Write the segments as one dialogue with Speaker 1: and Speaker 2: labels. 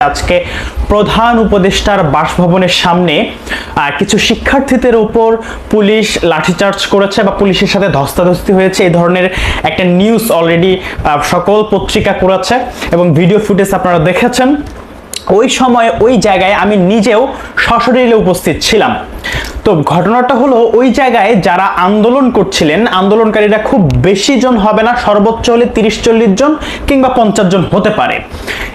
Speaker 1: আজকে প্রধান উপদেষ্টার বাসভবনের সামনে কিছু শিক্ষার্থীদের উপর পুলিশ লাঠিচার্জ করেছে বা পুলিশের সাথে ধস্তাধস্তি হয়েছে। এই ধরনের একটা নিউজ অলরেডি সকল পত্রিকা করেছে এবং ভিডিও ফুটেজ আপনারা দেখেছেন। ওই সময় ওই জায়গায় আমি নিজেও সশরীরে উপস্থিত ছিলাম। তো ঘটনাটা হলো ওই জায়গায় যারা আন্দোলন করছিলেন, আন্দোলনকারীরা খুব বেশি জন হবে না, সর্বোচ্চ হলে তিরিশ চল্লিশ জন কিংবা পঞ্চাশ জন হতে পারে।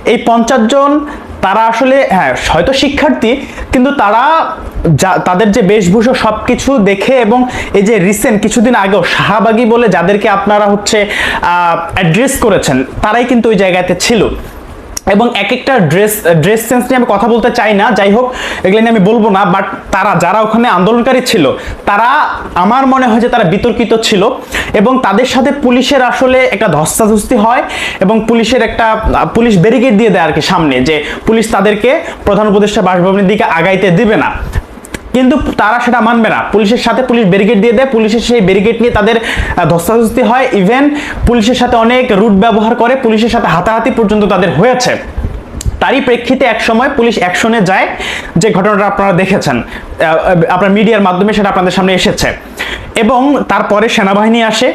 Speaker 1: এই পঞ্চাশ জন তারা আসলে হ্যাঁ হয়তো শিক্ষার্থী, কিন্তু তারা যা- তাদের যে বেশভূষা সব কিছু দেখে এবং এই যে রিসেন্ট কিছুদিন আগেও শাহবাগী বলে যাদেরকে আপনারা হচ্ছে অ্যাড্রেস করেছেন, তারাই কিন্তু ওই জায়গাতে ছিল। এবং এক একটা ড্রেস ড্রেস সেন্স নিয়ে আমি কথা বলতে চাই না, যাই হোক, এগুলো নিয়ে আমি বলব না বাট তারা যারা ওখানে আন্দোলনকারী ছিল, তারা আমার মনে হয় যে তারা বিতর্কিত ছিল, এবং তাদের সাথে পুলিশের আসলে একটা ধস্তাধস্তি হয়, এবং পুলিশের একটা পুলিশ ব্যারিকেড দিয়ে দেয় আর কি সামনে, যে পুলিশ তাদেরকে প্রধান উপদেষ্টা বাসভবনের দিকে আগাইতে দিবে না। কিন্তু তারা সেটা মানবে না। পুলিশের সাথে পুলিশ ব্যারিকেড দিয়ে দেয়, পুলিশের সেই ব্যারিকেড নিয়ে তাদের ধস্তাধস্তি হয়। ইভেন পুলিশের সাথে অনেক রুট ব্যবহার করে, পুলিশের সাথে হাতাহাতি পর্যন্ত তাদের হয়েছে। তারই প্রেক্ষিতে এক সময় পুলিশ অ্যাকশনে যায়, যে ঘটনাটা আপনারা দেখেছেন। আপনার মিডিয়ার মাধ্যমে সেটা আপনাদের সামনে এসেছে। এবং তারপরে সেনাবাহিনী আসে,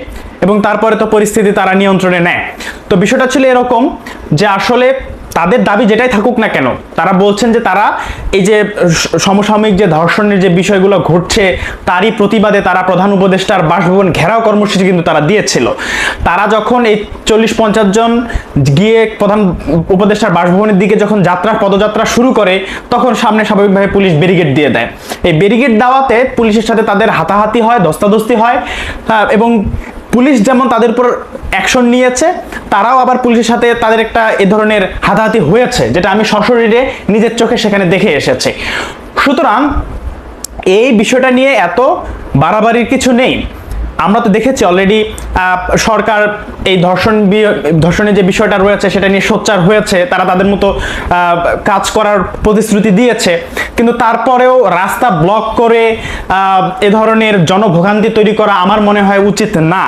Speaker 1: এবং তারপরে তো পরিস্থিতি তারা নিয়ন্ত্রণে নেয়। তো বিষয়টা ছিল এরকম যে আসলে তাদের দাবি যেটাই থাকুক না কেন, তারা বলছেন যে তারা এই যে সমসাময়িক যে ধর্ষণের যে বিষয়গুলো ঘটছে, তারই প্রতিবাদে তারা প্রধান উপদেষ্টার বাসভবন ঘেরাও কর্মসূচি কিন্তু তারা দিয়েছিল। তারা যখন এই চল্লিশ পঞ্চাশ জন গিয়ে প্রধান উপদেষ্টার বাসভবনের দিকে যখন যাত্রা, পদযাত্রা শুরু করে, তখন সামনে স্বাভাবিকভাবে পুলিশ ব্যারিকেড দিয়ে দেয়। এই ব্যারিকেড দেওয়াতে পুলিশের সাথে তাদের হাতাহাতি হয় ধস্তাধস্তি হয়, এবং পুলিশ যেমন তাদের উপর অ্যাকশন নিয়েছে, তারাও আবার পুলিশের সাথে তাদের একটা এ ধরনের হাতাহাতি হয়েছে, যেটা আমি সশরীরে নিজের চোখে সেখানে দেখে এসেছি। সুতরাং এই বিষয়টা নিয়ে এত বাড়াবাড়ির কিছু নেই। আমরা তো দেখেছি অলরেডি সরকার এই ধর্ষণ ধর্ষণের যে বিষয়টা রয়েছে সেটা নিয়ে সোচ্চার হয়েছে, তারা তাদের মতো কাজ করার প্রতিশ্রুতি দিয়েছে। কিন্তু তারপরেও রাস্তা ব্লক করে এ ধরনের জনভোগান্তি তৈরি করা আমার মনে হয় উচিত না।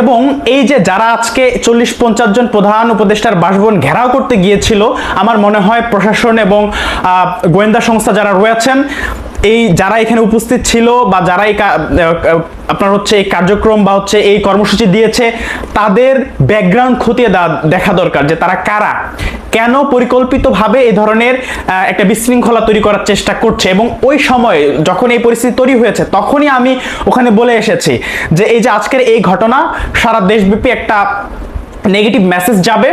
Speaker 1: এবং এই যে যারা আজকে চল্লিশ পঞ্চাশ জন প্রধান উপদেষ্টার বাসভবন ঘেরাও করতে গিয়েছিল, আমার মনে হয় প্রশাসন এবং গোয়েন্দা সংস্থা যারা রয়েছেন এই যারা এখানে উপস্থিত ছিল বা যারা এই আপনার হচ্ছে এই কার্যক্রম বা হচ্ছে এই কর্মসূচি দিয়েছে, তাদের ব্যাকগ্রাউন্ড খতিয়ে দেখা দরকার যে তারা কারা। কেন পরিকল্পিতভাবে এই ধরনের একটা বিশৃঙ্খলা তৈরি করার চেষ্টা করছে? এবং ওই সময় যখন এই পরিস্থিতি তৈরি হয়েছে, তখনই আমি ওখানে বলে এসেছি যে এই যে আজকের এই ঘটনা, সারা দেশব্যাপী একটা নেগেটিভ মেসেজ যাবে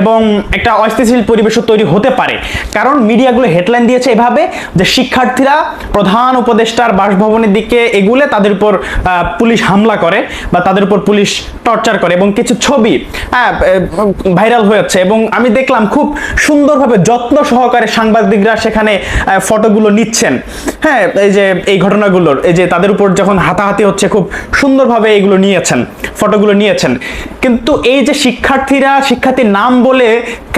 Speaker 1: এবং একটা অস্থিতিশীল পরিবেশও তৈরি হতে পারে। কারণ মিডিয়াগুলো হেডলাইন দিয়েছে এভাবে যে শিক্ষার্থীরা, প্রধান উপদেষ্টার বাসভবনের দিকে এগুলে তাদের উপর পুলিশ হামলা করে বা তাদের উপর পুলিশ টর্চার করে এবং কিছু ছবি হ্যাঁ ভাইরাল হয়েছে এবং আমি দেখলাম খুব সুন্দরভাবে যত্ন সহকারে সাংবাদিকরা সেখানে ফটোগুলো নিচ্ছেন। হ্যাঁ এই যে, এই ঘটনাগুলোর, এই যে তাদের উপর যখন হাতাহাতি হচ্ছে, খুব সুন্দরভাবে এগুলো নিয়েছেন, ফটোগুলো নিয়েছেন। কিন্তু এই যে শিক্ষার্থীরা, শিক্ষার্থীর নাম বলে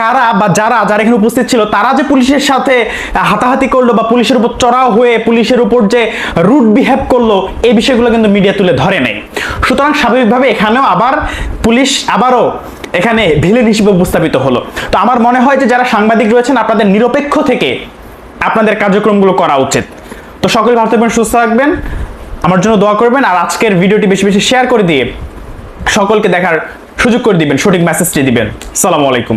Speaker 1: কারা বা যারা যারা এখানে উপস্থিত ছিল, তারা যে পুলিশের সাথে হাতাহাতি করল বা পুলিশের উপর চড়াও হয়ে পুলিশের উপর যে রুট বিহেভ করল, এই বিষয়গুলো কিন্তু মিডিয়া তুলে ধরে নেই। সুতরাং স্বাভাবিকভাবে এখানেও আবার পুলিশ আবারও এখানে ভিলেন হিসেবে উপস্থাপিত হলো। তো আমার মনে হয় যে যারা সাংবাদিক রয়েছেন, আপনাদের নিরপেক্ষ থেকে আপনাদের কার্যক্রমগুলো করা উচিত। তো সকলে ভালো থাকবেন, সুস্থ থাকবেন। আমার জন্য দোয়া করবেন, আর আজকের ভিডিওটি বেশি বেশি শেয়ার করে দিয়ে সকলকে দেখার সুযোগ করে দিবেন সঠিক মেসেজটি দিবেন। সালামু আলাইকুম।